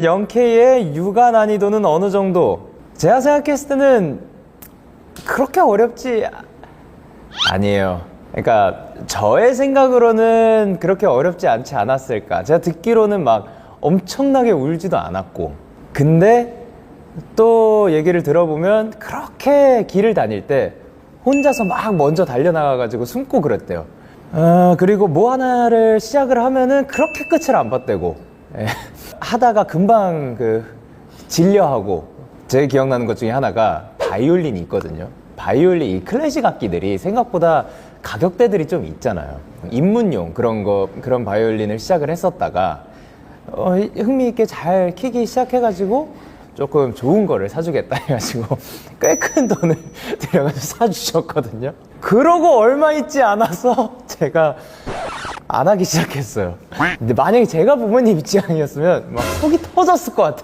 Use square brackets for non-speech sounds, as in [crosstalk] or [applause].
0K의 육아 난이도는 어느 정도? 제가 생각했을 때는 그렇게 어렵지 아- 아니에요. 그러니까 저의 생각으로는 그렇게 어렵지 않지 않았을까. 제가 듣기로는 막 엄청나게 울지도 않았고. 근데 또 얘기를 들어보면 그렇게 길을 다닐 때 혼자서 막 먼저 달려나가가지고 숨고 그랬대요. 어, 그리고 뭐 하나를 시작을 하면은 그렇게 끝을 안 봤대고. 예. 하다가 금방 그 질려하고. 제 기억나는 것 중에 하나가 바이올린이 있거든요. 바이올린, 이 클래식 악기들이 생각보다 가격대들이 좀 있잖아요. 입문용 그런 거, 그런 바이올린을 시작을 했었다가 어, 흥미있게 잘 키기 시작해가지고 조금 좋은 거를 사주겠다 [laughs] 해가지고 꽤 큰 돈을 [laughs] 들여가지고 사주셨거든요. 그러고 얼마 있지 않아서 [laughs] 제가 안 하기 시작했어요. 근데 만약에 제가 부모님 입장이었으면 막 속이 터졌을 것 같아요.